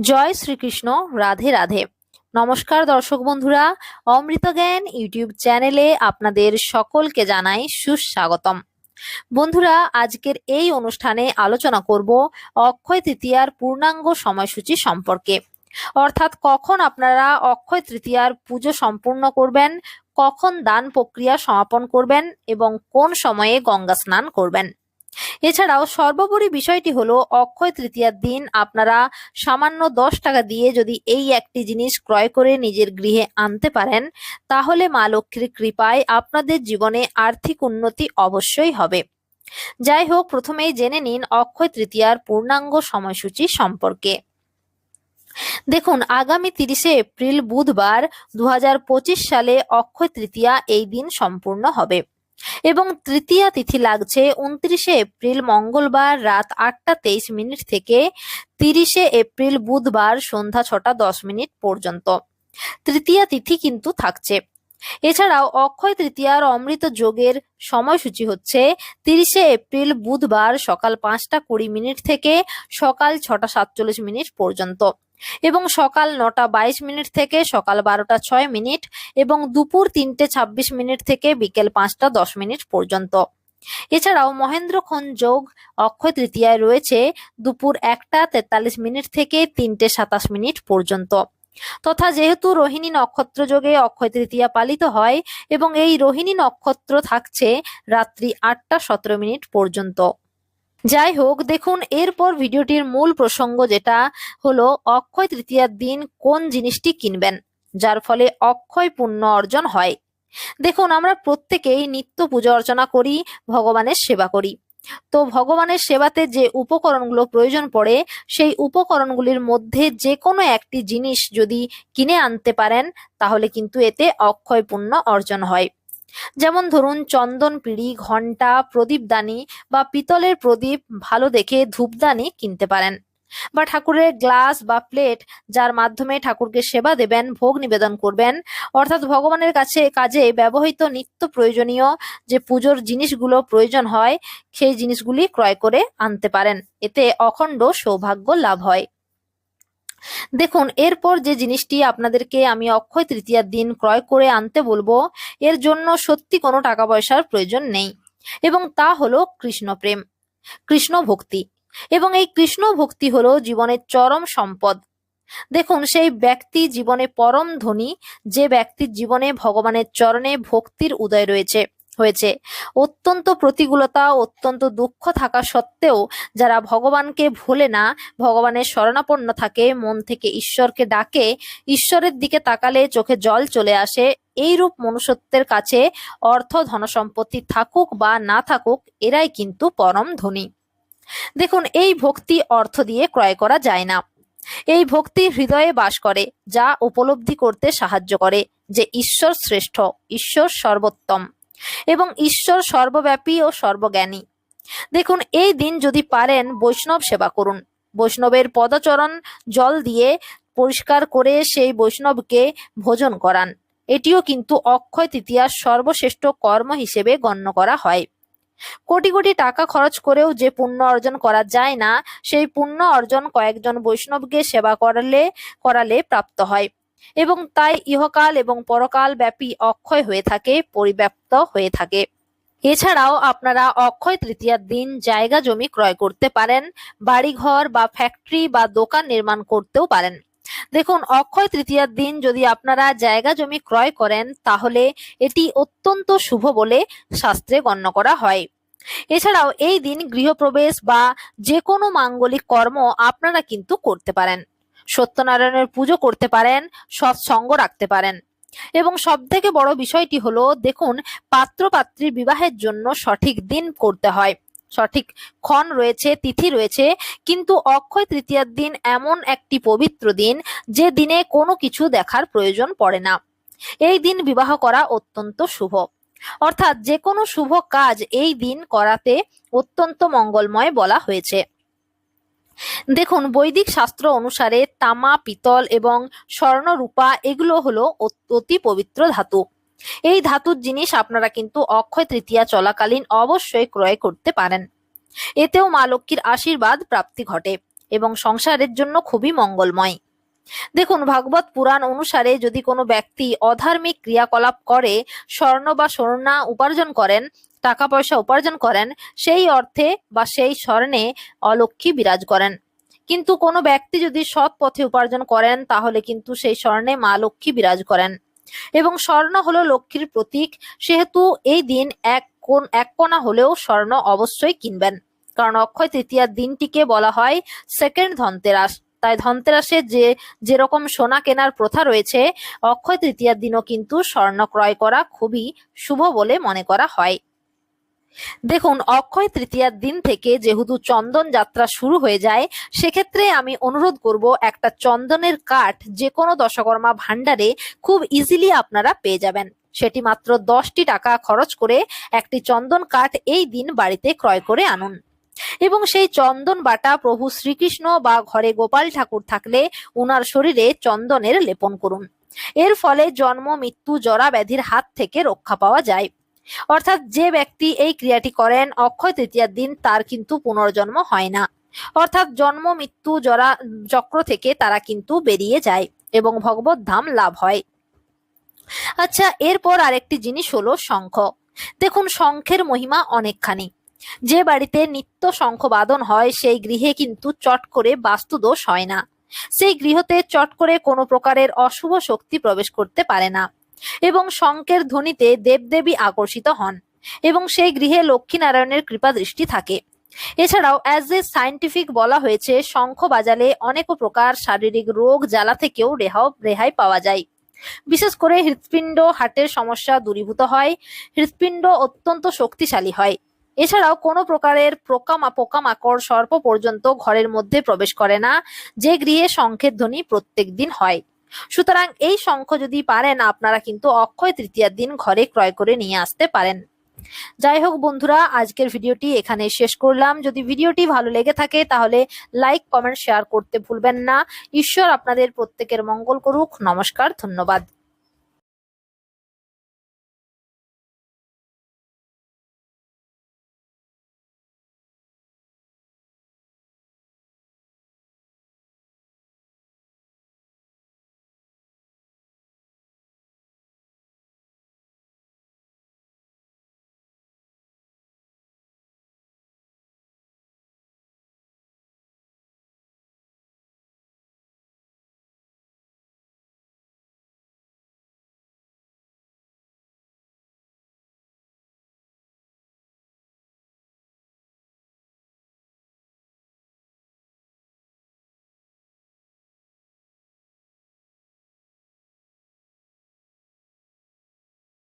জয় শ্রীকৃষ্ণ, রাধে রাধে। নমস্কার দর্শক বন্ধুরা, অমৃত জ্ঞান ইউটিউব চ্যানেলে আপনাদের সকলকে জানাই সুস্বাগতম। বন্ধুরা, আজকের এই অনুষ্ঠানে আলোচনা করব অক্ষয় তৃতীয়ার পূর্ণাঙ্গ সময়সূচি সম্পর্কে। অর্থাৎ কখন আপনারা অক্ষয় তৃতীয়ার পুজো সম্পূর্ণ করবেন, কখন দান প্রক্রিয়া সমাপন করবেন এবং কোন সময়ে গঙ্গা স্নান করবেন। এছাড়াও সর্বোপরি বিষয়টি হলো অক্ষয় তৃতীয়ার দিন আপনারা সামান্য দশ টাকা দিয়ে যদি এই একটি জিনিস ক্রয় করে নিজের গৃহে আনতে পারেন, তাহলে মা লক্ষ্মীর কৃপায় আপনাদের জীবনে আর্থিক উন্নতি অবশ্যই হবে। যাই হোক, প্রথমেই জেনে নিন অক্ষয় তৃতীয়ার পূর্ণাঙ্গ সময়সূচি সম্পর্কে। দেখুন, আগামী তিরিশে এপ্রিল বুধবার দু হাজার পঁচিশ সালে অক্ষয় তৃতীয়া এই দিন সম্পূর্ণ হবে। এবং তৃতীয়া তিথি লাগছে উনত্রিশে এপ্রিল মঙ্গলবার রাত আটটা তেইশ মিনিট থেকে তিরিশে এপ্রিল বুধবার সন্ধ্যা ছটা দশ মিনিট পর্যন্ত। তৃতীয়া তিথি কিন্তু থাকছে। এছাড়াও অক্ষয় তৃতীয়ার অমৃত যোগের সময়সূচি হচ্ছে তিরিশে এপ্রিল বুধবার সকাল পাঁচটা কুড়ি মিনিট থেকে সকাল ছটা সাতচল্লিশ মিনিট পর্যন্ত এবং সকাল নটা বাইশ মিনিট থেকে সকাল বারোটা ছয় মিনিট এবং দুপুর তিনটে ছাব্বিশ মিনিট থেকে বিকেল পাঁচটা দশ মিনিট পর্যন্ত। এছাড়াও মহেন্দ্রক্ষণ যোগ অক্ষয় তৃতীয়ায় রয়েছে দুপুর একটা তেতাল্লিশ মিনিট থেকে তিনটে সাতাশ মিনিট পর্যন্ত। তথা যেহেতু রোহিণী নক্ষত্র যোগে অক্ষয় তৃতীয়া পালিত হয় এবং এই রোহিণী নক্ষত্র থাকছে রাত্রি আটটা সতেরো মিনিট পর্যন্ত। যাই হোক, দেখুন, এরপর ভিডিওটির মূল প্রসঙ্গ যেটা হলো, অক্ষয় তৃতীয়ার দিন কোন জিনিসটি কিনবেন? যার ফলে অক্ষয় পুণ্য অর্জন হয়। দেখুন, আমরা প্রত্যেকেই নিত্য পুজো অর্চনা করি, ভগবানের সেবা করি। তো ভগবানের সেবাতে যে উপকরণগুলো প্রয়োজন পড়ে, সেই উপকরণগুলির মধ্যে যে কোনো একটি জিনিস যদি কিনে আনতে পারেন, তাহলে কিন্তু এতে অক্ষয় পুণ্য অর্জন হয়। যেমন ধরুন, চন্দন পিঁড়ি ঘণ্টা প্রদীপদানি বা পিতলের প্রদীপ ভালো দেখে ধূপদানি কিনতে পারেন। বা ঠাকুরের গ্লাস বা প্লেট যার মাধ্যমে ঠাকুরকে সেবা দেবেন, ভোগ নিবেদন করবেন। অর্থাৎ ভগবানের কাছে কাজে ব্যবহৃত নিত্য প্রয়োজনীয় যে পুজোর জিনিসগুলো প্রয়োজন হয়, সেই জিনিসগুলি ক্রয় করে আনতে পারেন। এতে অখণ্ড সৌভাগ্য লাভ হয়। দেখুন, এরপর যে জিনিসটি আপনাদেরকে আমি অক্ষয় তৃতীয়ার দিন ক্রয় করে আনতে বলব, এর জন্য সত্যি কোনো টাকা পয়সার প্রয়োজন নেই। এবং তা হলো কৃষ্ণ প্রেম কৃষ্ণ ভক্তি এবং এই কৃষ্ণ ভক্তি হলো জীবনের চরম সম্পদ। দেখুন, সেই ব্যক্তি জীবনে পরম ধনী, যে ব্যক্তির জীবনে ভগবানের চরণে ভক্তির উদয় রয়েছে, হয়েছে। অত্যন্ত প্রতিকূলতা, অত্যন্ত দুঃখ থাকা সত্ত্বেও যারা ভগবানকে ভোলে না, ভগবানের শরণাপন্ন থাকে, মন থেকে ঈশ্বরকে ডাকে, ঈশ্বরের দিকে তাকালে চোখে জল চলে আসে, এইরূপ মনুষ্যত্বের কাছে অর্থ ধনসম্পত্তি থাকুক বা না থাকুক, এরাই কিন্তু পরম ধনী। দেখুন, এই ভক্তি অর্থ দিয়ে ক্রয় করা যায় না। এই ভক্তি হৃদয়ে বাস করে, যা উপলব্ধি করতে সাহায্য করে যে ঈশ্বর শ্রেষ্ঠ, ঈশ্বর সর্বোত্তম এবং ঈশ্বর সর্বব্যাপী ও সর্বজ্ঞানী। দেখুন, এই দিন যদি পারেন বৈষ্ণব সেবা করুন। বৈষ্ণবের পদচরণ জল দিয়ে পরিষ্কার করে সেই বৈষ্ণবকে ভোজন করান। এটিও কিন্তু অক্ষয় তৃতীয়ার সর্বশ্রেষ্ঠ কর্ম হিসেবে গণ্য করা হয়। কোটি কোটি টাকা খরচ করেও যে পুণ্য অর্জন করা যায় না, সেই পুণ্য অর্জন কয়েকজন বৈষ্ণবকে সেবা করালে করালে প্রাপ্ত হয়। এবং তাই ইহকাল এবং পরকাল ব্যাপী অক্ষয় হয়ে থাকে, পরিব্যাপ্ত হয়ে থাকে। এছাড়াও আপনারা অক্ষয় তৃতীয়ার দিন জায়গা জমি ক্রয় করতে পারেন, বাড়িঘর বা ফ্যাক্টরি বা দোকান নির্মাণ করতেও পারেন। দেখুন, অক্ষয় তৃতীয়ার দিন যদি আপনারা জায়গা জমি ক্রয় করেন, তাহলে এটি অত্যন্ত শুভ বলে শাস্ত্রে গণ্য করা হয়। এছাড়াও এই দিন গৃহপ্রবেশ বা যে কোনো মাঙ্গলিক কর্ম আপনারা কিন্তু করতে পারেন। সত্যনারায়ণের পুজো করতে পারেন, সৎসঙ্গ রাখতে পারেন। এবং সব থেকে বড় বিষয়টি হলো, দেখুন পাত্র পাত্রীর বিবাহের জন্য সঠিক দিন করতে হয়। সঠিক ক্ষণ রয়েছে, তিথি রয়েছে, কিন্তু অক্ষয় তৃতীয়ার দিন এমন একটি পবিত্র দিন যে দিনে কোনো কিছু দেখার প্রয়োজন পড়ে না। এই দিন বিবাহ করা অত্যন্ত শুভ। অর্থাৎ যে কোনো শুভ কাজ এই দিন করাতে অত্যন্ত মঙ্গলময় বলা হয়েছে। দেখুন, বৈদিক শাস্ত্র অনুসারে তামা, পিতল এবং স্বর্ণ রূপা এগুলো হলো অতি পবিত্র ধাতু। এই ধাতুর জিনিস আপনারা কিন্তু অক্ষয় তৃতীয়া চলাকালীন অবশ্যই ক্রয় করতে পারেন। এতেও মা লক্ষ্মীর আশীর্বাদ প্রাপ্তি ঘটে এবং সংসারের জন্য খুবই মঙ্গলময়। দেখুন, ভাগবত পুরাণ অনুসারে যদি কোনো ব্যক্তি অধার্মিক ক্রিয়াকলাপ করে, স্বর্ণ বা সোনা উপার্জন করেন টাকা পয়সা উপার্জন করেন, সেই অর্থে বা সেই স্বর্ণে অলক্ষ্মী বিরাজ করেন। কিন্তু কোনো ব্যক্তি যদি সৎ পথে উপার্জন করেন, তাহলে কিন্তু সেই স্বর্ণে মা লক্ষ্মী বিরাজ করেন। এবং স্বর্ণ হলো লক্ষ্মীর প্রতীক। সেহেতু এই দিন এক কোন এক কোনা হলেও স্বর্ণ অবশ্যই কিনবেন। কারণ অক্ষয় তৃতীয়ার দিনটিকে বলা হয় সেকেন্ড ধনতেরাস। তাই ধনতেরাসে যে, যেরকম সোনা কেনার প্রথা রয়েছে, অক্ষয় তৃতীয়ার দিনও কিন্তু স্বর্ণ ক্রয় করা খুবই শুভ বলে মনে করা হয়। দেখুন, অক্ষয় তৃতীয়ার দিন থেকে যেহেতু চন্দন যাত্রা শুরু হয়ে যায়, সেক্ষেত্রে আমি অনুরোধ করব একটা চন্দনের কাঠ যে কোনো দশকর্মা ভাণ্ডারে খুব ইজিলি আপনারা পেয়ে যাবেন। সেটি মাত্র দশটি টাকা খরচ করে একটি চন্দন কাঠ এই দিন বাড়িতে ক্রয় করে আনুন। এবং সেই চন্দন বাটা প্রভু শ্রীকৃষ্ণ বা ঘরে গোপাল ঠাকুর থাকলে ওনার শরীরে চন্দনের লেপন করুন। এর ফলে জন্ম, মৃত্যু জরা ব্যাধির হাত থেকে রক্ষা পাওয়া যায়। অর্থাৎ যে ব্যক্তি এই ক্রিয়াটি করেন, অক্ষয় তৃতীয়ার দিন তার কিন্তু পুনর্জন্ম হয় না। অর্থাৎ জন্ম, মৃত্যু, জরা, চক্র থেকে তারা কিন্তু বেরিয়ে যায় এবং ভগবত ধাম লাভ হয়। আচ্ছা এরপর আরেকটি জিনিস হলো শঙ্খ। দেখুন, শঙ্খের মহিমা অনেকখানি। যে বাড়িতে নিত্য শঙ্খ বাদন হয়, সেই গৃহে কিন্তু চট করে বাস্তুদোষ হয় না। সেই গৃহতে চট করে কোনো প্রকারের অশুভ শক্তি প্রবেশ করতে পারে না। এবং শঙ্কের ধ্বনিতে দেবদেবী আকর্ষিত হন, এবং সেই গৃহে লক্ষ্মীনারায়ণের কৃপা দৃষ্টি থাকে। এছাড়াও অ্যাজ এ সায়েন্টিফিক বলা হয়েছে, শঙ্খ বাজালে অনেক প্রকার শারীরিক রোগ জ্বালা থেকেও রেহাও, রেহাই পাওয়া যায়। বিশেষ করে হৃৎপিণ্ড, হার্টের সমস্যা দূরীভূত হয়, হৃৎপিণ্ড অত্যন্ত শক্তিশালী হয়। এছাড়াও, কোনো প্রকারের পোকামা পোকামাকড় সর্প পর্যন্ত ঘরের মধ্যে প্রবেশ করে না, যে গৃহে শঙ্খের ধ্বনি প্রত্যেক দিন হয়। সুতরাং এই শঙ্খ যদি পারেন, আপনারা কিন্তু অক্ষয় তৃতীয়ার দিন ঘরে ক্রয় করে নিয়ে আসতে পারেন। যাই হোক বন্ধুরা, আজকের ভিডিওটি এখানে শেষ করলাম। যদি ভিডিওটি ভালো লেগে থাকে, তাহলে লাইক, কমেন্ট, শেয়ার করতে ভুলবেন না। ঈশ্বর আপনাদের প্রত্যেকের মঙ্গল করুক। নমস্কার, ধন্যবাদ।